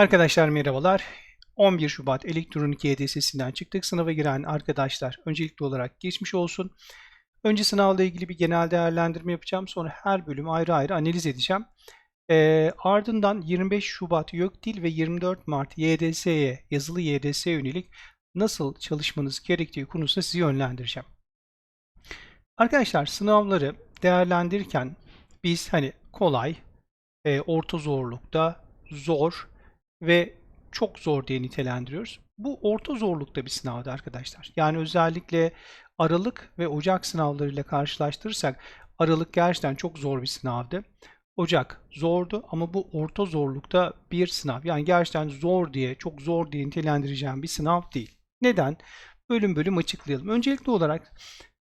Arkadaşlar merhabalar. 11 Şubat Elektronik YDS'sinden çıktık. Sınava giren arkadaşlar öncelikli olarak geçmiş olsun. Önce sınavla ilgili bir genel değerlendirme yapacağım. Sonra her bölüm ayrı ayrı analiz edeceğim. Ee, ardından 25 Şubat YÖKDİL ve 24 Mart YDS'ye, yazılı YDS'ye yönelik nasıl çalışmanız gerektiği konusunda sizi yönlendireceğim. Arkadaşlar sınavları değerlendirirken biz hani kolay, e, orta zorlukta, zor ve çok zor diye nitelendiriyoruz. Bu orta zorlukta bir sınavdı arkadaşlar. Yani özellikle Aralık ve Ocak sınavlarıyla karşılaştırırsak Aralık gerçekten çok zor bir sınavdı. Ocak zordu ama bu orta zorlukta bir sınav. Yani gerçekten zor diye, çok zor diye nitelendireceğim bir sınav değil. Neden? Bölüm bölüm açıklayalım. Öncelikli olarak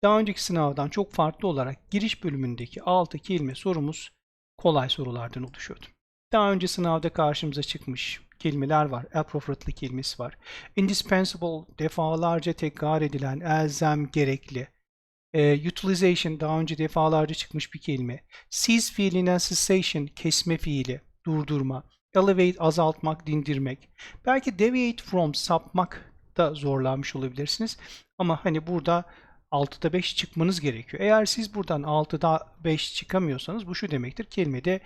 daha önceki sınavdan çok farklı olarak giriş bölümündeki 6 kelime sorumuz kolay sorulardan oluşuyordu. Daha önce sınavda karşımıza çıkmış kelimeler var. Appropriately kelimesi var. Indispensable defalarca tekrar edilen, elzem, gerekli. E, utilization daha önce defalarca çıkmış bir kelime. Cease fiilinden cessation kesme fiili, durdurma. Elevate azaltmak, dindirmek. Belki deviate from sapmak da zorlanmış olabilirsiniz. Ama hani burada 6'da 5 çıkmanız gerekiyor. Eğer siz buradan 6'da 5 çıkamıyorsanız bu şu demektir. Kelimede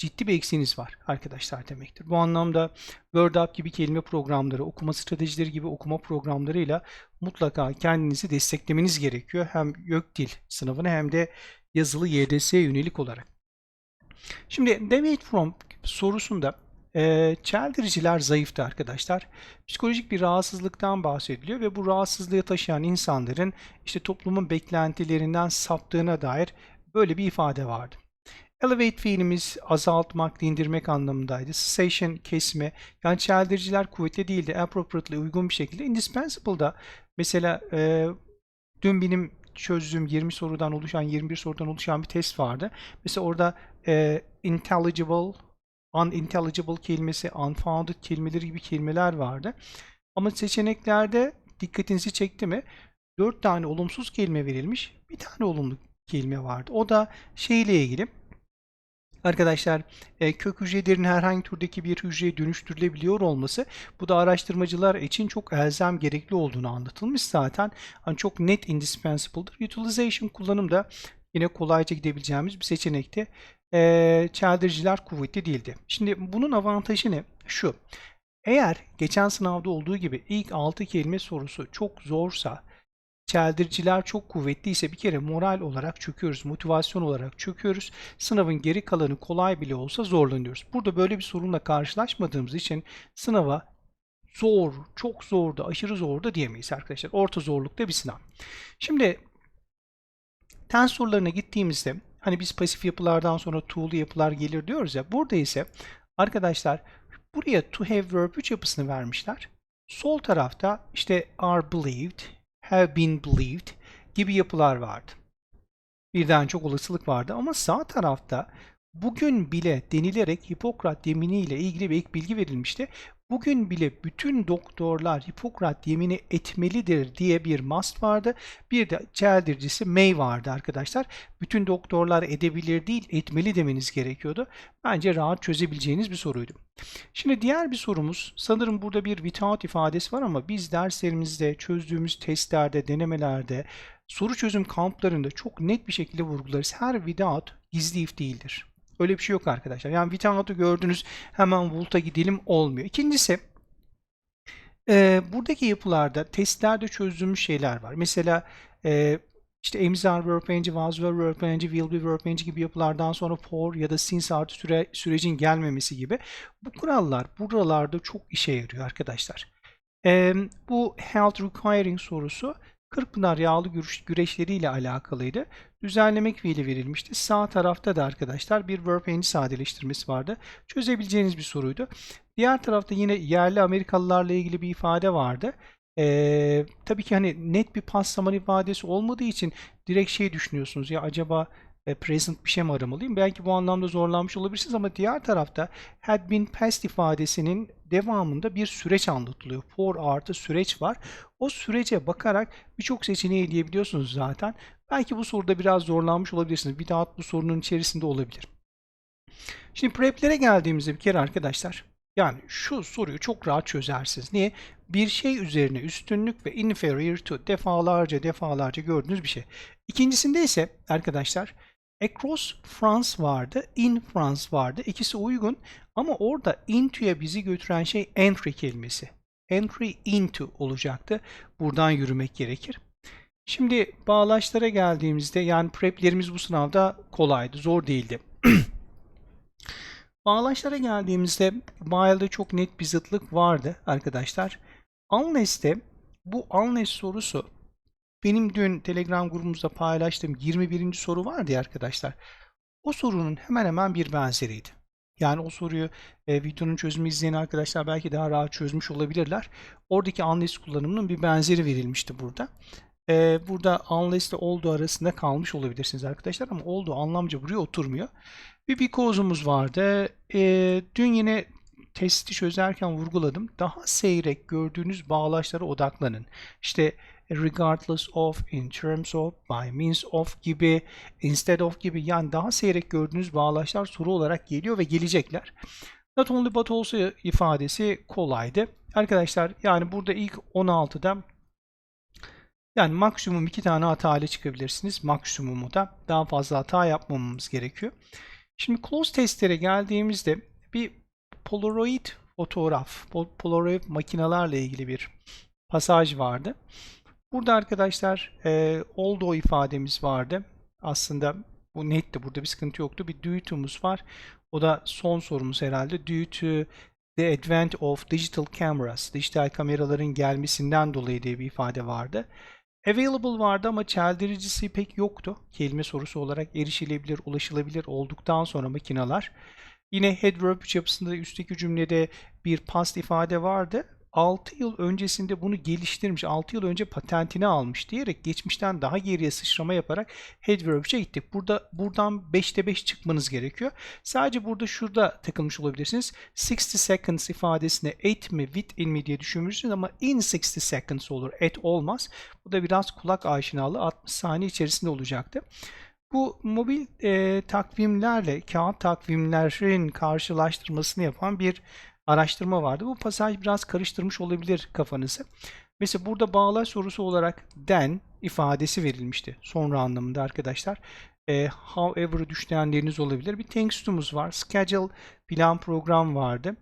ciddi bir eksiğiniz var arkadaşlar demektir. Bu anlamda WordUp gibi kelime programları, okuma stratejileri gibi okuma programlarıyla mutlaka kendinizi desteklemeniz gerekiyor. Hem YÖKDİL sınavına hem de yazılı YDS'ye yönelik olarak. Şimdi Deviate From sorusunda e, çeldiriciler zayıftı arkadaşlar. Psikolojik bir rahatsızlıktan bahsediliyor ve bu rahatsızlığı taşıyan insanların işte toplumun beklentilerinden saptığına dair böyle bir ifade vardı. Elevate fiilimiz azaltmak, dindirmek anlamındaydı. Cessation kesme. Yani çeldiriciler kuvvetli değildi. Appropriately uygun bir şekilde. Indispensable'da mesela e, dün benim çözdüğüm 20 sorudan oluşan, 21 sorudan oluşan bir test vardı. Mesela orada e, intelligible, unintelligible kelimesi, unfounded kelimeleri gibi kelimeler vardı. Ama seçeneklerde dikkatinizi çekti mi? 4 tane olumsuz kelime verilmiş, bir tane olumlu kelime vardı. O da şeyle ilgili Arkadaşlar e, kök hücrelerin herhangi türdeki bir hücreye dönüştürülebiliyor olması bu da araştırmacılar için çok elzem gerekli olduğunu anlatılmış zaten. Hani çok net indispensable'dır. Utilization kullanım da yine kolayca gidebileceğimiz bir seçenekte. E, çeldiriciler kuvvetli değildi. Şimdi bunun avantajı ne? Şu. Eğer geçen sınavda olduğu gibi ilk 6 kelime sorusu çok zorsa çeldiriciler çok kuvvetliyse bir kere moral olarak çöküyoruz, motivasyon olarak çöküyoruz. Sınavın geri kalanı kolay bile olsa zorlanıyoruz. Burada böyle bir sorunla karşılaşmadığımız için sınava zor, çok zordu, aşırı zordu diyemeyiz arkadaşlar. Orta zorlukta bir sınav. Şimdi tens sorularına gittiğimizde hani biz pasif yapılardan sonra to'lu yapılar gelir diyoruz ya. Burada ise arkadaşlar buraya to have verb 3 yapısını vermişler. Sol tarafta işte are believed, have been believed gibi yapılar vardı. Birden çok olasılık vardı ama sağ tarafta bugün bile denilerek Hipokrat yemini ilgili bir ek bilgi verilmişti. Bugün bile bütün doktorlar Hipokrat yemini etmelidir diye bir must vardı. Bir de çeldiricisi may vardı arkadaşlar. Bütün doktorlar edebilir değil etmeli demeniz gerekiyordu. Bence rahat çözebileceğiniz bir soruydu. Şimdi diğer bir sorumuz sanırım burada bir without ifadesi var ama biz derslerimizde çözdüğümüz testlerde, denemelerde, soru çözüm kamplarında çok net bir şekilde vurgularız. Her without gizli if değildir. Öyle bir şey yok arkadaşlar. Yani without'u gördünüz hemen Volt'a gidelim olmuyor. İkincisi e, buradaki yapılarda testlerde çözdüğümüz şeyler var. Mesela e, işte emzar verbenci, was were verbenci, will be verbenci gibi yapılardan sonra for ya da since artı süre, sürecin gelmemesi gibi bu kurallar buralarda çok işe yarıyor arkadaşlar. E, bu health requiring sorusu Kırkpınar yağlı güreş, güreşleriyle alakalıydı. Düzenlemek fiili verilmişti. Sağ tarafta da arkadaşlar bir verb eng sadeleştirmesi vardı. Çözebileceğiniz bir soruydu. Diğer tarafta yine yerli Amerikalılarla ilgili bir ifade vardı. Ee, tabii ki hani net bir pas zaman ifadesi olmadığı için direkt şey düşünüyorsunuz ya acaba e, present bir şey mi aramalıyım? Belki bu anlamda zorlanmış olabilirsiniz ama diğer tarafta had been past ifadesinin devamında bir süreç anlatılıyor. For artı süreç var. O sürece bakarak birçok seçeneği eleyebiliyorsunuz zaten. Belki bu soruda biraz zorlanmış olabilirsiniz. Bir daha bu sorunun içerisinde olabilir. Şimdi prep'lere geldiğimizde bir kere arkadaşlar Yani şu soruyu çok rahat çözersiniz. Niye? Bir şey üzerine üstünlük ve inferior to defalarca defalarca gördüğünüz bir şey. İkincisinde ise arkadaşlar across France vardı, in France vardı. İkisi uygun ama orada into'ya bizi götüren şey entry kelimesi. Entry into olacaktı. Buradan yürümek gerekir. Şimdi bağlaçlara geldiğimizde yani preplerimiz bu sınavda kolaydı, zor değildi. Bağlaçlara geldiğimizde while'da çok net bir zıtlık vardı arkadaşlar. Unless'te bu unless sorusu benim dün Telegram grubumuzda paylaştığım 21. soru vardı ya arkadaşlar. O sorunun hemen hemen bir benzeriydi. Yani o soruyu e, videonun çözümü izleyen arkadaşlar belki daha rahat çözmüş olabilirler. Oradaki unless kullanımının bir benzeri verilmişti burada. E, burada unless ile oldu arasında kalmış olabilirsiniz arkadaşlar ama oldu anlamca buraya oturmuyor. Bir because'umuz vardı. E, dün yine testi çözerken vurguladım. Daha seyrek gördüğünüz bağlaçlara odaklanın. İşte regardless of, in terms of, by means of gibi, instead of gibi yani daha seyrek gördüğünüz bağlaçlar soru olarak geliyor ve gelecekler. Not only but also ifadesi kolaydı. Arkadaşlar yani burada ilk 16'da yani maksimum iki tane hata ile çıkabilirsiniz. Maksimumu da daha fazla hata yapmamamız gerekiyor. Şimdi close testlere geldiğimizde bir Polaroid fotoğraf, Polaroid makinalarla ilgili bir pasaj vardı. Burada arkadaşlar e, oldu ifademiz vardı. Aslında bu netti. Burada bir sıkıntı yoktu. Bir due var. O da son sorumuz herhalde. Due to the advent of digital cameras. Dijital kameraların gelmesinden dolayı diye bir ifade vardı. Available vardı ama çeldiricisi pek yoktu. Kelime sorusu olarak erişilebilir, ulaşılabilir olduktan sonra makineler. Yine head verb yapısında üstteki cümlede bir past ifade vardı. 6 yıl öncesinde bunu geliştirmiş, 6 yıl önce patentini almış diyerek geçmişten daha geriye sıçrama yaparak verb'e gittik. Burada buradan 5'te 5 çıkmanız gerekiyor. Sadece burada şurada takılmış olabilirsiniz. 60 seconds ifadesine at mi within mi diye düşünmüşsünüz ama in 60 seconds olur. At olmaz. Bu da biraz kulak aşinalığı 60 saniye içerisinde olacaktı. Bu mobil e, takvimlerle kağıt takvimlerin karşılaştırmasını yapan bir araştırma vardı. Bu pasaj biraz karıştırmış olabilir kafanızı. Mesela burada bağlaç sorusu olarak den ifadesi verilmişti. Sonra anlamında arkadaşlar. E, however düşleyenleriniz olabilir. Bir thanks to'muz var. Schedule plan program vardı.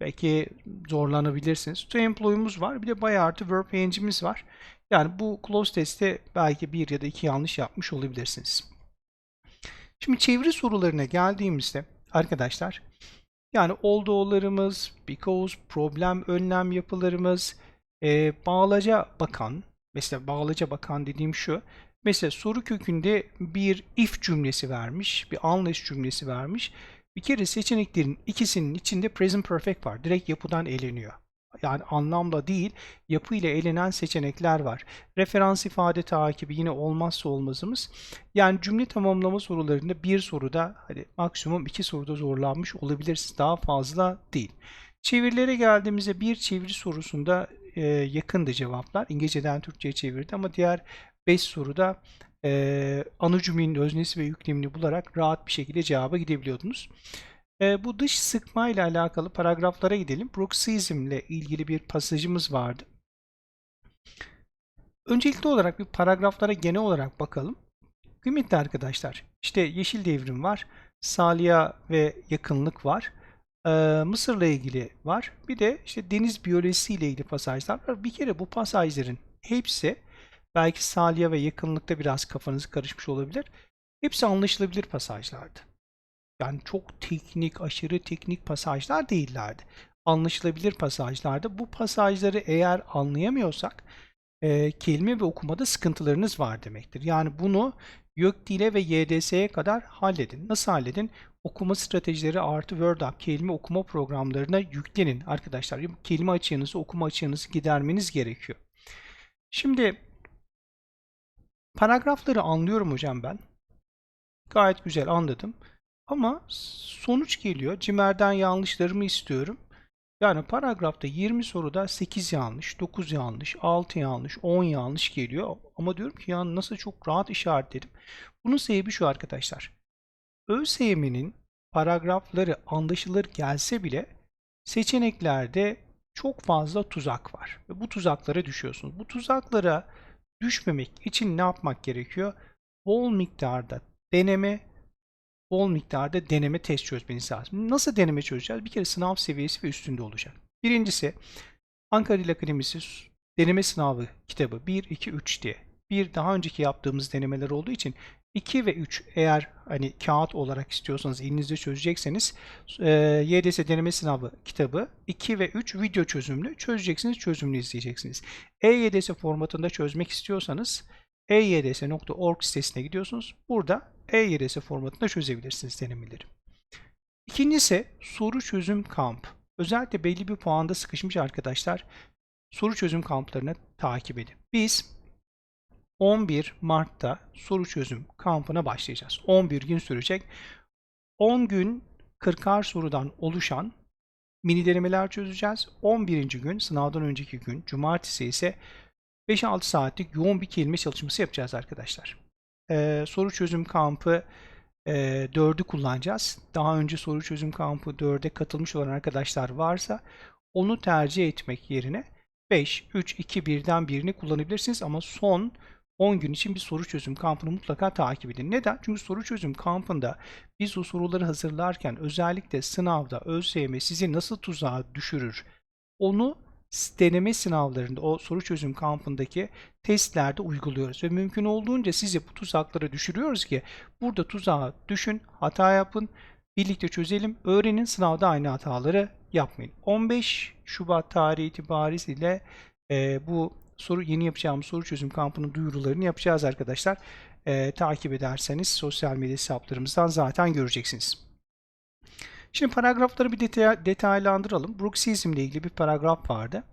Belki zorlanabilirsiniz. To employ'umuz var. Bir de by artı verb engine'imiz var. Yani bu close testte belki bir ya da iki yanlış yapmış olabilirsiniz. Şimdi çeviri sorularına geldiğimizde arkadaşlar yani oldo'larımız, because, problem önlem yapılarımız, e, bağlaca bakan, mesela bağlaca bakan dediğim şu, mesela soru kökünde bir if cümlesi vermiş, bir unless cümlesi vermiş. Bir kere seçeneklerin ikisinin içinde present perfect var. Direkt yapıdan eleniyor yani anlamda değil yapı ile elenen seçenekler var. Referans ifade takibi yine olmazsa olmazımız. Yani cümle tamamlama sorularında bir soruda hadi maksimum iki soruda zorlanmış olabilirsiniz. Daha fazla değil. Çevirilere geldiğimizde bir çeviri sorusunda e, yakındı cevaplar. İngilizceden Türkçe'ye çevirdi ama diğer 5 soruda e, ana cümlenin öznesi ve yüklemini bularak rahat bir şekilde cevaba gidebiliyordunuz. E, bu dış sıkma ile alakalı paragraflara gidelim. Bruxizm ile ilgili bir pasajımız vardı. Öncelikli olarak bir paragraflara genel olarak bakalım. Kıymetli arkadaşlar, işte yeşil devrim var, Salya ve yakınlık var, ee, Mısır'la ilgili var, bir de işte deniz biyolojisi ile ilgili pasajlar var. Bir kere bu pasajların hepsi, belki Salya ve yakınlıkta biraz kafanız karışmış olabilir, hepsi anlaşılabilir pasajlardı. Yani çok teknik, aşırı teknik pasajlar değillerdi. Anlaşılabilir pasajlardı. Bu pasajları eğer anlayamıyorsak e, kelime ve okumada sıkıntılarınız var demektir. Yani bunu YÖKDİL'e ve YDS'ye kadar halledin. Nasıl halledin? Okuma stratejileri artı WordUp kelime okuma programlarına yüklenin arkadaşlar. Kelime açığınızı, okuma açığınızı gidermeniz gerekiyor. Şimdi paragrafları anlıyorum hocam ben. Gayet güzel anladım. Ama sonuç geliyor. Cimer'den yanlışlarımı istiyorum. Yani paragrafta 20 soruda 8 yanlış, 9 yanlış, 6 yanlış, 10 yanlış geliyor. Ama diyorum ki ya nasıl çok rahat işaretledim. Bunun sebebi şu arkadaşlar. ÖSYM'nin paragrafları anlaşılır gelse bile seçeneklerde çok fazla tuzak var ve bu tuzaklara düşüyorsunuz. Bu tuzaklara düşmemek için ne yapmak gerekiyor? Bol miktarda deneme, bol miktarda deneme test çözmeniz lazım. Nasıl deneme çözeceğiz? Bir kere sınav seviyesi ve üstünde olacak. Birincisi Ankara Dil Akademisi deneme sınavı kitabı 1, 2, 3 diye. Bir daha önceki yaptığımız denemeler olduğu için 2 ve 3 eğer hani kağıt olarak istiyorsanız elinizde çözecekseniz e, YDS deneme sınavı kitabı 2 ve 3 video çözümlü çözeceksiniz çözümlü izleyeceksiniz. EYDS formatında çözmek istiyorsanız eyds.org sitesine gidiyorsunuz. Burada EYDS formatında çözebilirsiniz denemeleri. İkincisi soru çözüm kamp. Özellikle belli bir puanda sıkışmış arkadaşlar soru çözüm kamplarını takip edin. Biz 11 Mart'ta soru çözüm kampına başlayacağız. 11 gün sürecek. 10 gün 40'ar sorudan oluşan mini denemeler çözeceğiz. 11. gün sınavdan önceki gün cumartesi ise 5-6 saatlik yoğun bir kelime çalışması yapacağız arkadaşlar. Ee, soru çözüm kampı e, 4'ü kullanacağız. Daha önce soru çözüm kampı 4'e katılmış olan arkadaşlar varsa onu tercih etmek yerine 5, 3, 2, 1'den birini kullanabilirsiniz ama son 10 gün için bir soru çözüm kampını mutlaka takip edin. Neden? Çünkü soru çözüm kampında biz o soruları hazırlarken özellikle sınavda ÖSYM sizi nasıl tuzağa düşürür onu deneme sınavlarında o soru çözüm kampındaki testlerde uyguluyoruz ve mümkün olduğunca sizi bu tuzaklara düşürüyoruz ki burada tuzağa düşün, hata yapın, birlikte çözelim, öğrenin, sınavda aynı hataları yapmayın. 15 Şubat tarihi itibariyle e, bu soru yeni yapacağımız soru çözüm kampının duyurularını yapacağız arkadaşlar. E, takip ederseniz sosyal medya hesaplarımızdan zaten göreceksiniz. Şimdi paragrafları bir detay, detaylandıralım. Bruxizm ile ilgili bir paragraf vardı.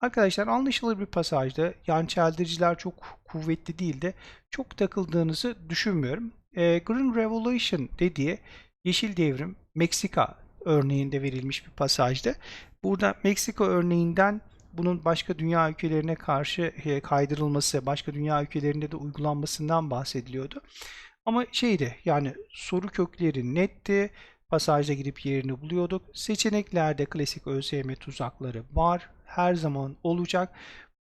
Arkadaşlar anlaşılır bir pasajda yani çeldiriciler çok kuvvetli değil de çok takıldığınızı düşünmüyorum. E, Green Revolution dediği Yeşil Devrim Meksika örneğinde verilmiş bir pasajdı. Burada Meksika örneğinden bunun başka dünya ülkelerine karşı e, kaydırılması, başka dünya ülkelerinde de uygulanmasından bahsediliyordu. Ama şeydi yani soru kökleri netti. Pasajda gidip yerini buluyorduk. Seçeneklerde klasik ÖSYM tuzakları var. Her zaman olacak.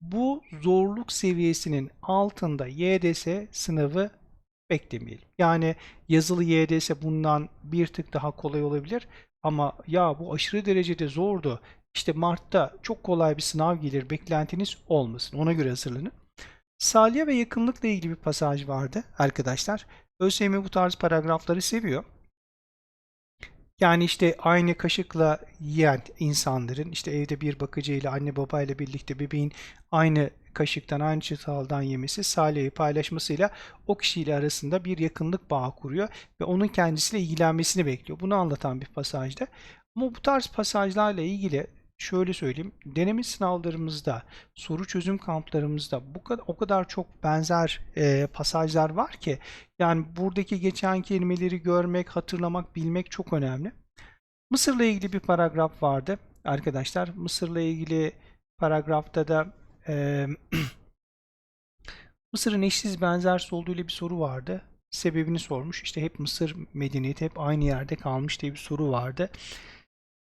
Bu zorluk seviyesinin altında YDS sınavı beklemeyelim. Yani yazılı YDS bundan bir tık daha kolay olabilir. Ama ya bu aşırı derecede zordu. İşte Mart'ta çok kolay bir sınav gelir beklentiniz olmasın. Ona göre hazırlanın. Salya ve yakınlıkla ilgili bir pasaj vardı arkadaşlar. ÖSYM bu tarz paragrafları seviyor. Yani işte aynı kaşıkla yiyen insanların işte evde bir bakıcıyla anne babayla birlikte bebeğin aynı kaşıktan aynı çataldan yemesi salyayı paylaşmasıyla o kişiyle arasında bir yakınlık bağı kuruyor ve onun kendisiyle ilgilenmesini bekliyor. Bunu anlatan bir pasajda. Ama bu tarz pasajlarla ilgili şöyle söyleyeyim. Deneme sınavlarımızda, soru çözüm kamplarımızda bu kadar o kadar çok benzer e, pasajlar var ki yani buradaki geçen kelimeleri görmek, hatırlamak, bilmek çok önemli. Mısır'la ilgili bir paragraf vardı arkadaşlar. Mısır'la ilgili paragrafta da e, Mısır'ın eşsiz benzersiz olduğu ile bir soru vardı. Sebebini sormuş. İşte hep Mısır medeniyeti hep aynı yerde kalmış diye bir soru vardı.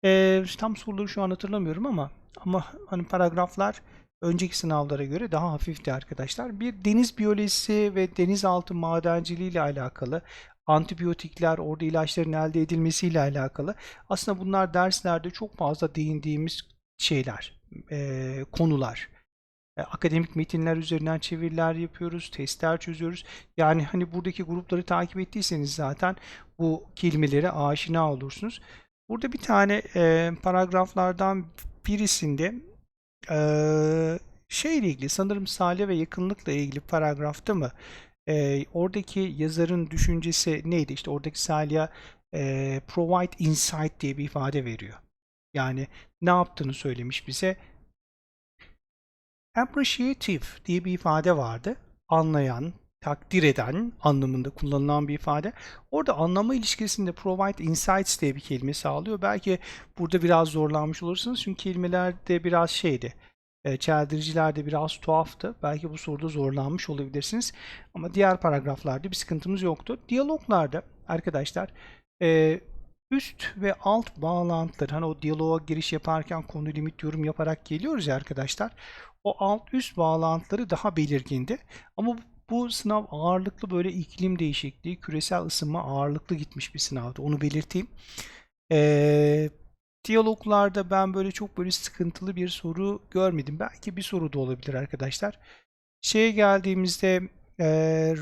Ee, tam soruları şu an hatırlamıyorum ama ama hani paragraflar önceki sınavlara göre daha hafifti arkadaşlar. Bir deniz biyolojisi ve denizaltı madenciliği ile alakalı antibiyotikler, orada ilaçların elde edilmesiyle alakalı. Aslında bunlar derslerde çok fazla değindiğimiz şeyler, e, konular. E, akademik metinler üzerinden çeviriler yapıyoruz, testler çözüyoruz. Yani hani buradaki grupları takip ettiyseniz zaten bu kelimelere aşina olursunuz. Burada bir tane e, paragraflardan birisinde e, şeyle ilgili sanırım Salih ve yakınlıkla ilgili paragrafta mı? E, oradaki yazarın düşüncesi neydi? İşte oradaki Salih'e e, provide insight diye bir ifade veriyor. Yani ne yaptığını söylemiş bize. Appreciative diye bir ifade vardı. Anlayan, takdir eden anlamında kullanılan bir ifade. Orada anlama ilişkisinde provide insights diye bir kelime sağlıyor. Belki burada biraz zorlanmış olursunuz çünkü kelimelerde biraz şeydi. E, çeldiricilerde biraz tuhaftı. Belki bu soruda zorlanmış olabilirsiniz. Ama diğer paragraflarda bir sıkıntımız yoktu. Diyaloglarda arkadaşlar e, üst ve alt bağlantıları hani o diyaloğa giriş yaparken konu limit yorum yaparak geliyoruz ya arkadaşlar. O alt üst bağlantıları daha belirgindi. Ama bu sınav ağırlıklı böyle iklim değişikliği, küresel ısınma ağırlıklı gitmiş bir sınavdı. Onu belirteyim. Ee, diyaloglarda ben böyle çok böyle sıkıntılı bir soru görmedim. Belki bir soru da olabilir arkadaşlar. Şeye geldiğimizde e,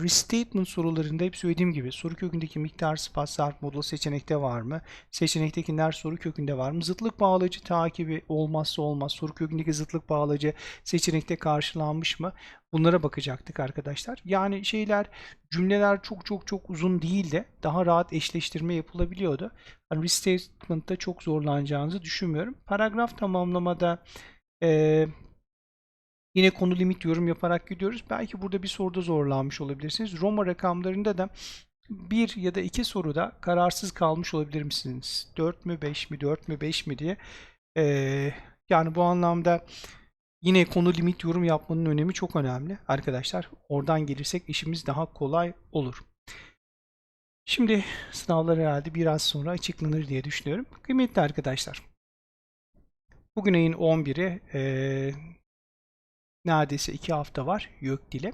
restatement sorularında hep söylediğim gibi soru kökündeki miktar, sıfat, zarf, model seçenekte var mı? Seçenektekiler soru kökünde var mı? Zıtlık bağlacı takibi olmazsa olmaz. Soru kökündeki zıtlık bağlacı seçenekte karşılanmış mı? Bunlara bakacaktık arkadaşlar. Yani şeyler cümleler çok çok çok uzun değil de daha rahat eşleştirme yapılabiliyordu. Hani restatement'ta çok zorlanacağınızı düşünmüyorum. Paragraf tamamlamada e, Yine konu limit yorum yaparak gidiyoruz. Belki burada bir soruda zorlanmış olabilirsiniz. Roma rakamlarında da bir ya da iki soruda kararsız kalmış olabilir misiniz? 4 mü 5 mi 4 mü 5 mi diye. Ee, yani bu anlamda yine konu limit yorum yapmanın önemi çok önemli arkadaşlar. Oradan gelirsek işimiz daha kolay olur. Şimdi sınavlar herhalde biraz sonra açıklanır diye düşünüyorum. Kıymetli arkadaşlar. Bugün ayın 11'i ee, neredeyse 2 hafta var YÖKDİL'e.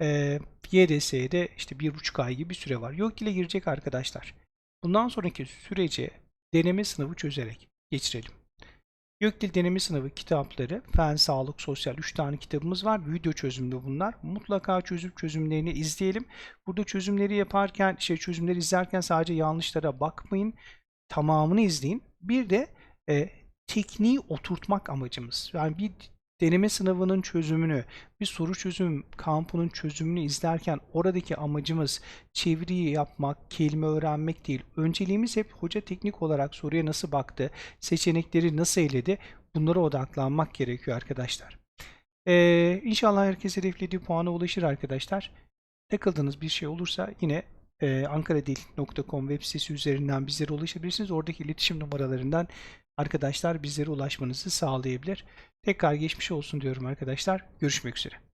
Ee, YDS'de işte bir buçuk ay gibi bir süre var. YÖKDİL'e girecek arkadaşlar. Bundan sonraki süreci deneme sınavı çözerek geçirelim. YÖKDİL deneme sınavı kitapları, fen, sağlık, sosyal 3 tane kitabımız var. Video çözümlü bunlar. Mutlaka çözüp çözümlerini izleyelim. Burada çözümleri yaparken, şey çözümleri izlerken sadece yanlışlara bakmayın. Tamamını izleyin. Bir de e, tekniği oturtmak amacımız. Yani bir deneme sınavının çözümünü, bir soru çözüm kampının çözümünü izlerken oradaki amacımız çeviriyi yapmak, kelime öğrenmek değil. Önceliğimiz hep hoca teknik olarak soruya nasıl baktı, seçenekleri nasıl eledi bunlara odaklanmak gerekiyor arkadaşlar. Ee, inşallah herkes hedeflediği puana ulaşır arkadaşlar. Takıldığınız bir şey olursa yine e, ankaradil.com web sitesi üzerinden bizlere ulaşabilirsiniz. Oradaki iletişim numaralarından arkadaşlar bizlere ulaşmanızı sağlayabilir. Tekrar geçmiş olsun diyorum arkadaşlar. Görüşmek üzere.